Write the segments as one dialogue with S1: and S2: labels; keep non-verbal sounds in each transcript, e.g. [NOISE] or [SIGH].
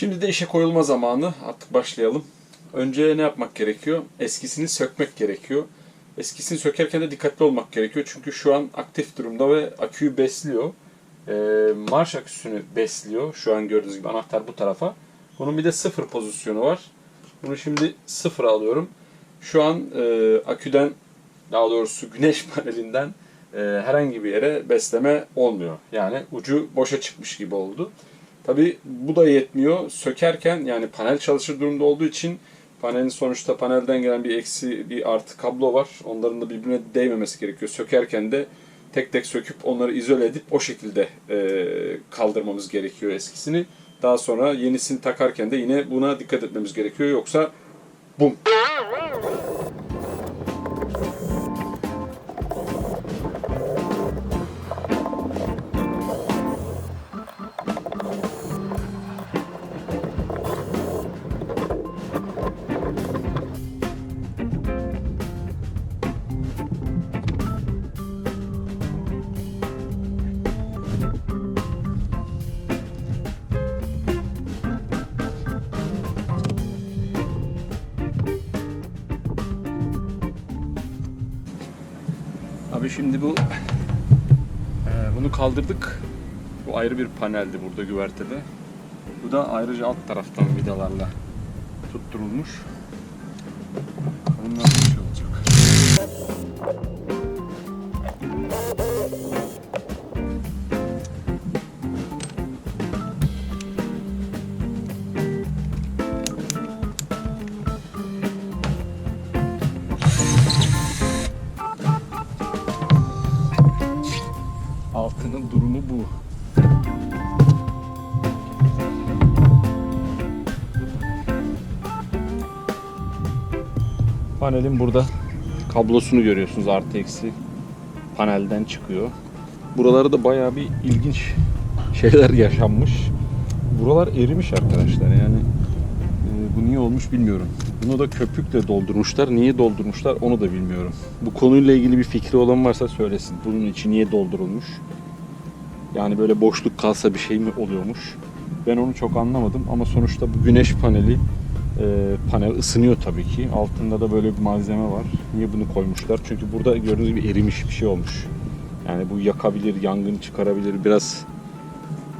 S1: Şimdi de işe koyulma zamanı. Artık başlayalım. Önce ne yapmak gerekiyor? Eskisini sökmek gerekiyor. Eskisini sökerken de dikkatli olmak gerekiyor. Çünkü şu an aktif durumda ve aküyü besliyor. Ee, marş aküsünü besliyor. Şu an gördüğünüz gibi anahtar bu tarafa. Bunun bir de sıfır pozisyonu var. Bunu şimdi sıfıra alıyorum. Şu an e, aküden daha doğrusu güneş [LAUGHS] panelinden e, herhangi bir yere besleme olmuyor. Yani ucu boşa çıkmış gibi oldu. Tabi bu da yetmiyor. Sökerken yani panel çalışır durumda olduğu için panelin sonuçta panelden gelen bir eksi bir artı kablo var. Onların da birbirine değmemesi gerekiyor. Sökerken de tek tek söküp onları izole edip o şekilde e, kaldırmamız gerekiyor eskisini. Daha sonra yenisini takarken de yine buna dikkat etmemiz gerekiyor. Yoksa bum Abi şimdi bu e, bunu kaldırdık. Bu ayrı bir paneldi burada güvertede. Bu da ayrıca alt taraftan vidalarla tutturulmuş. Nasıl bir şey olacak. Durumu bu. Panelin burada kablosunu görüyorsunuz artı eksi panelden çıkıyor. Buraları da bayağı bir ilginç şeyler yaşanmış. Buralar erimiş arkadaşlar yani e, bu niye olmuş bilmiyorum. Bunu da köpükle doldurmuşlar. Niye doldurmuşlar onu da bilmiyorum. Bu konuyla ilgili bir fikri olan varsa söylesin. Bunun içi niye doldurulmuş? Yani böyle boşluk kalsa bir şey mi oluyormuş? Ben onu çok anlamadım ama sonuçta bu güneş paneli e, panel ısınıyor tabii ki. Altında da böyle bir malzeme var. Niye bunu koymuşlar? Çünkü burada gördüğünüz gibi erimiş bir şey olmuş. Yani bu yakabilir, yangın çıkarabilir. Biraz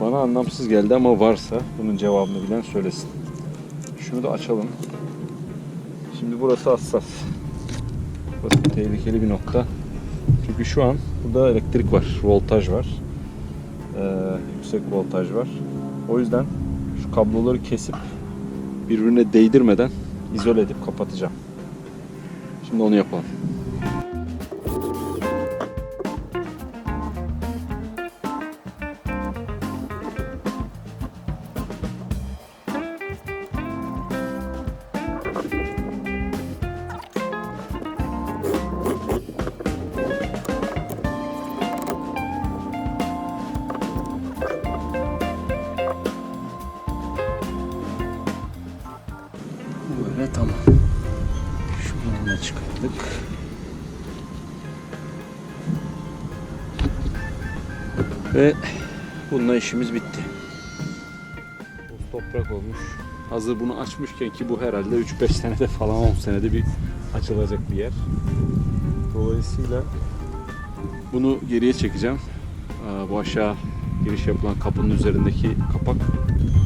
S1: bana anlamsız geldi ama varsa bunun cevabını bilen söylesin. Şunu da açalım. Şimdi burası hassas. Burası tehlikeli bir nokta. Çünkü şu an burada elektrik var, voltaj var. Ee, yüksek voltaj var. O yüzden şu kabloları kesip birbirine değdirmeden izole edip kapatacağım. Şimdi onu yapalım. Ve bununla işimiz bitti. Bu toprak olmuş. Hazır bunu açmışken ki bu herhalde 3-5 senede falan 10 senede bir açılacak bir yer. Dolayısıyla bunu geriye çekeceğim. Bu aşağı giriş yapılan kapının üzerindeki kapak.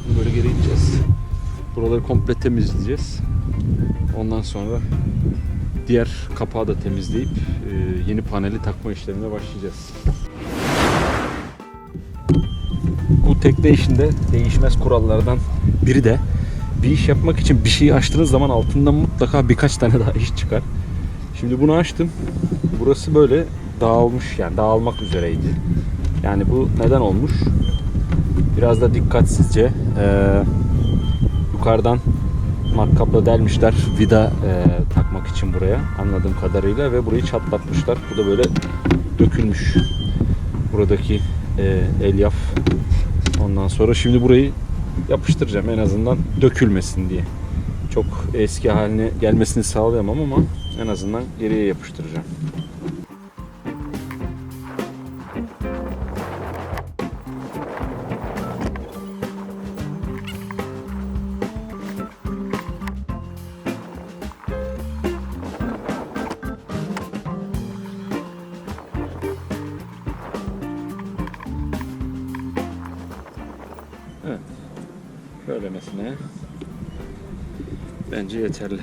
S1: Bunu böyle geri iteceğiz. Buraları komple temizleyeceğiz. Ondan sonra diğer kapağı da temizleyip e, yeni paneli takma işlemine başlayacağız. Tekne işinde değişmez kurallardan biri de bir iş yapmak için bir şeyi açtığınız zaman altından mutlaka birkaç tane daha iş çıkar. Şimdi bunu açtım. Burası böyle dağılmış yani dağılmak üzereydi. Yani bu neden olmuş? Biraz da dikkatsizce eee yukarıdan matkapla delmişler vida e, takmak için buraya anladığım kadarıyla ve burayı çatlatmışlar. Bu da böyle dökülmüş. Buradaki e, elyaf. Ondan sonra şimdi burayı yapıştıracağım en azından dökülmesin diye. Çok eski haline gelmesini sağlayamam ama en azından geriye yapıştıracağım. Üremesine. Bence yeterli.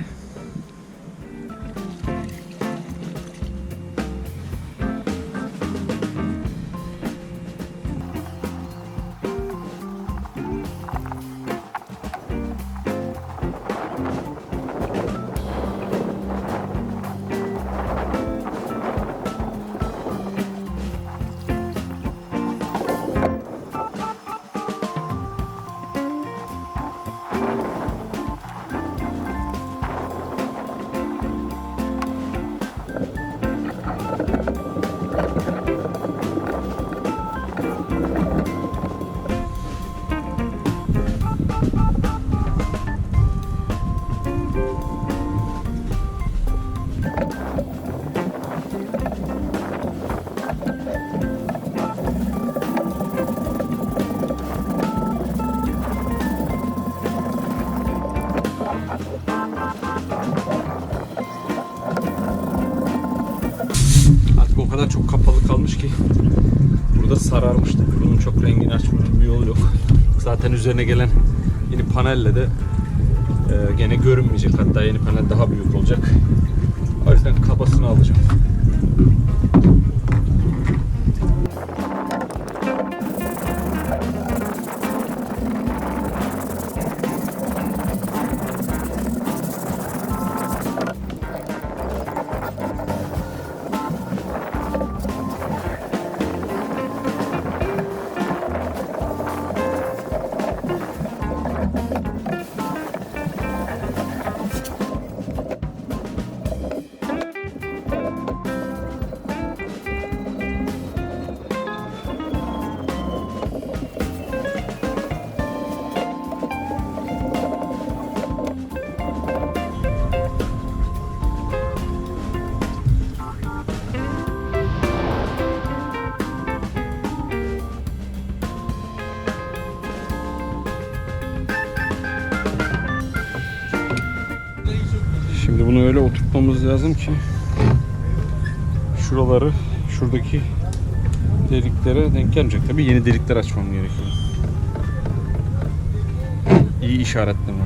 S1: Zaten üzerine gelen yeni panelle de e, gene görünmeyecek. Hatta yeni panel daha büyük olacak. O yüzden kabasını alacağım. Şimdi bunu öyle oturtmamız lazım ki şuraları şuradaki deliklere denk gelmeyecek. Tabii yeni delikler açmam gerekiyor. İyi işaretleme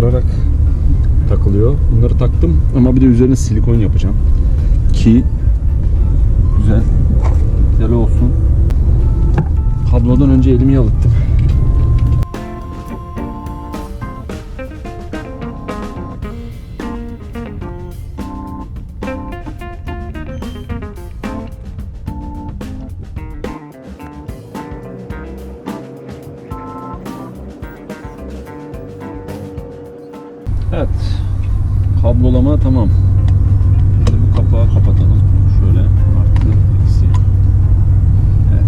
S1: buraya kıstırarak takılıyor. Bunları taktım ama bir de üzerine silikon yapacağım. Ki güzel güzel olsun. Kablodan önce elimi yalıttım. Kablolama tamam. Şimdi bu kapağı kapatalım. Şöyle artı eksi. Evet.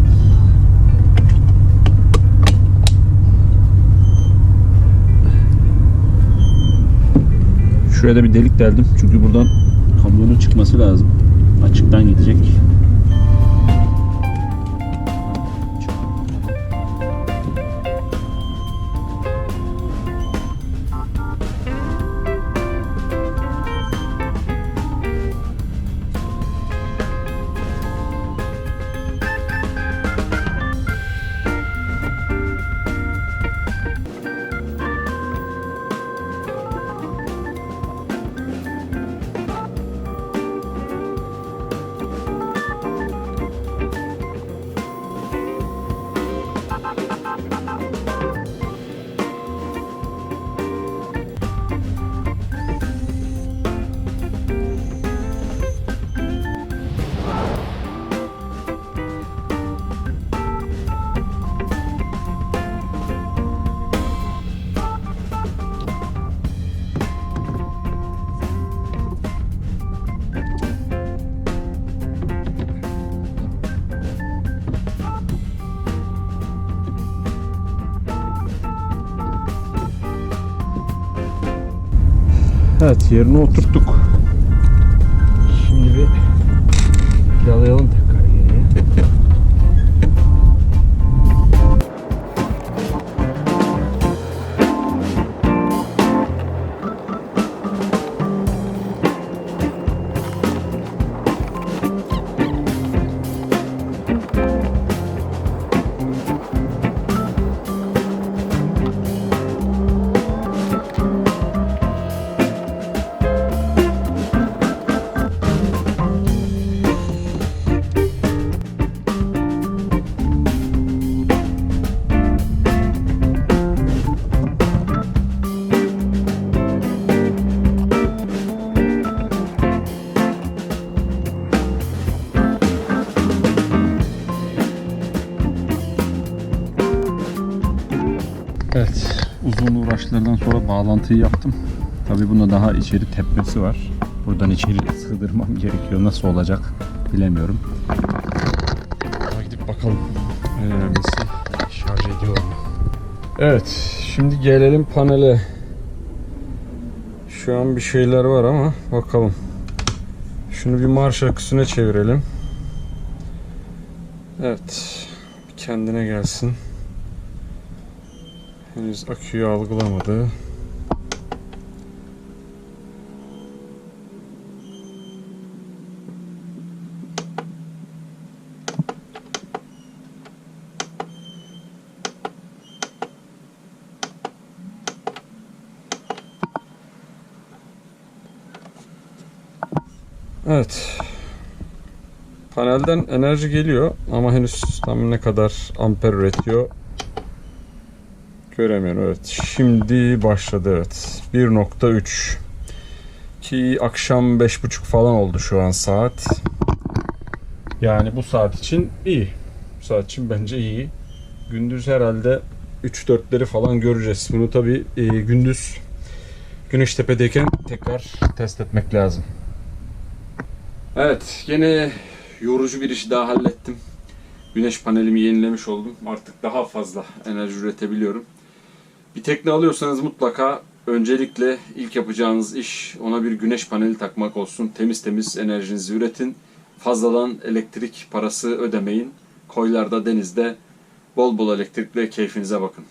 S1: Şuraya da bir delik deldim. Çünkü buradan kablonun çıkması lazım. Açıktan gidecek. Yerine oturttuk. Bağlantıyı yaptım. Tabii bunda daha içeri tepmesi var. Buradan içeri sığdırmam gerekiyor. Nasıl olacak bilemiyorum. Daha gidip bakalım. En önemlisi şarj ediyor mu? Evet, şimdi gelelim panele. Şu an bir şeyler var ama bakalım. Şunu bir marş akısına çevirelim. Evet, kendine gelsin. Henüz aküyü algılamadı. Evet. Panelden enerji geliyor ama henüz tam ne kadar amper üretiyor Göremiyorum evet. Şimdi başladı evet. 1.3 ki akşam 5.30 falan oldu şu an saat. Yani bu saat için iyi. Bu saat için bence iyi. Gündüz herhalde 3-4'leri falan göreceğiz. Bunu tabi gündüz Güneştepe'deyken tekrar test etmek lazım. Evet, yine yorucu bir işi daha hallettim. Güneş panelimi yenilemiş oldum. Artık daha fazla enerji üretebiliyorum. Bir tekne alıyorsanız mutlaka öncelikle ilk yapacağınız iş ona bir güneş paneli takmak olsun. Temiz temiz enerjinizi üretin. Fazladan elektrik parası ödemeyin. Koylarda, denizde bol bol elektrikle keyfinize bakın.